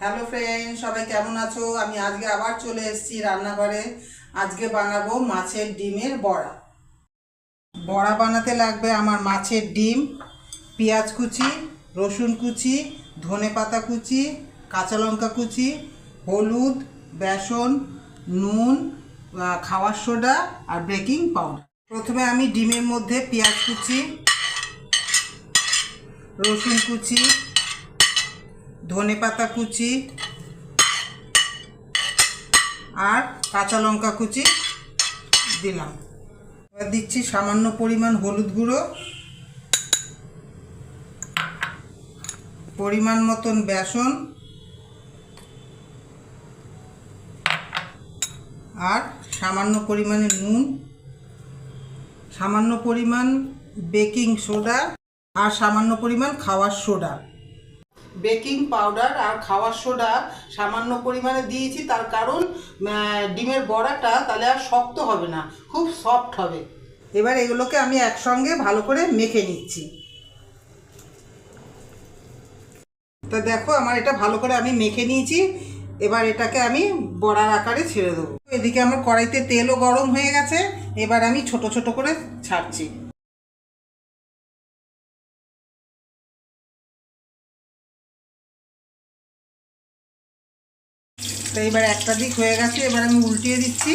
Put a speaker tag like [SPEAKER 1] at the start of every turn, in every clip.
[SPEAKER 1] Hello friend সবাই কেমন আছো? আমি আজকে আবার চলে এসেছি রান্নাঘরে। আজকে বানাবো মাছের ডিমের বড়া। বড়া বানাতে লাগবে আমার মাছের ডিম, পেঁয়াজ কুচি, রসুন কুচি, ধনে পাতা কুচি, কাঁচা লঙ্কা কুচি, হলুদ, বেসন, নুন খাওয়ার সোডা আর বেকিং পাউডার প্রথমে আমি ডিমের মধ্যে পেঁয়াজ কুচি, রসুন কুচি ধনে পাতা কুচি আর কাঁচা লঙ্কা কুচি দিলাম। এবার দিচ্ছি সামান্য পরিমাণ হলুদ গুঁড়ো। পরিমাণ মতন বেসন আর সামান্য পরিমাণে নুন, সামান্য পরিমাণ বেকিং সোডা আর সামান্য পরিমাণ খাওয়ার সোডা। বেকিং পাউডার আর খাওয়ার সোডা সামান্য পরিমাণে দিয়েছি, তার কারণ ডিমের বড়াটা তাহলে আর শক্ত হবে না, খুব সফট হবে। এবার এগুলোকে আমি একসঙ্গে ভালো করে মেখে নিচ্ছি। তা দেখো, আমার এটা ভালো করে আমি মেখে নিয়েছি, এবার এটাকে আমি বড়ার আকারে ছেড়ে দেবো। এদিকে আমার কড়াইতে তেলও গরম হয়ে গেছে, এবার আমি ছোট ছোট করে ছাড়ছি। তো এবার একটা দিক হয়ে গেছে, এবার আমি উল্টিয়ে দিচ্ছি।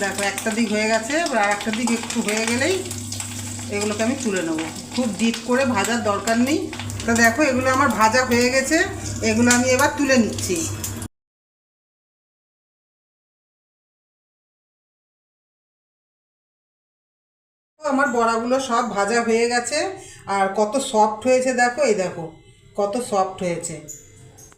[SPEAKER 1] দেখো, একটা দিক হয়ে গেছে, এবার আর একটা দিক একটু হয়ে গেলেই এগুলোকে আমি তুলে নেব। খুব ডিপ করে ভাজার দরকার নেই। তো দেখো, এগুলো আমার ভাজা হয়ে গেছে, এগুলো আমি এবার তুলে নিচ্ছি। আমার বড়াগুলো সব ভাজা হয়ে গেছে, আর কত সফট হয়েছে দেখো, এই দেখো, কত সফট হয়েছে।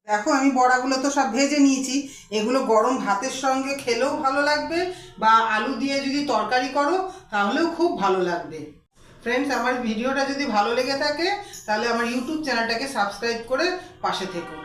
[SPEAKER 1] দেখো, আমি বড়াগুলো তো সব ভেজে নিয়েছি। এগুলো গরম ভাতের সঙ্গে খেলেও ভালো লাগবে, বা আলু দিয়ে যদি তরকারি করো, তাহলেও খুব ভালো লাগবে। ফ্রেন্ডস আমার ভিডিওটা যদি ভালো লেগে থাকে, তাহলে আমার ইউটিউব চ্যানেলটাকে সাবস্ক্রাইব করে পাশে থেকো।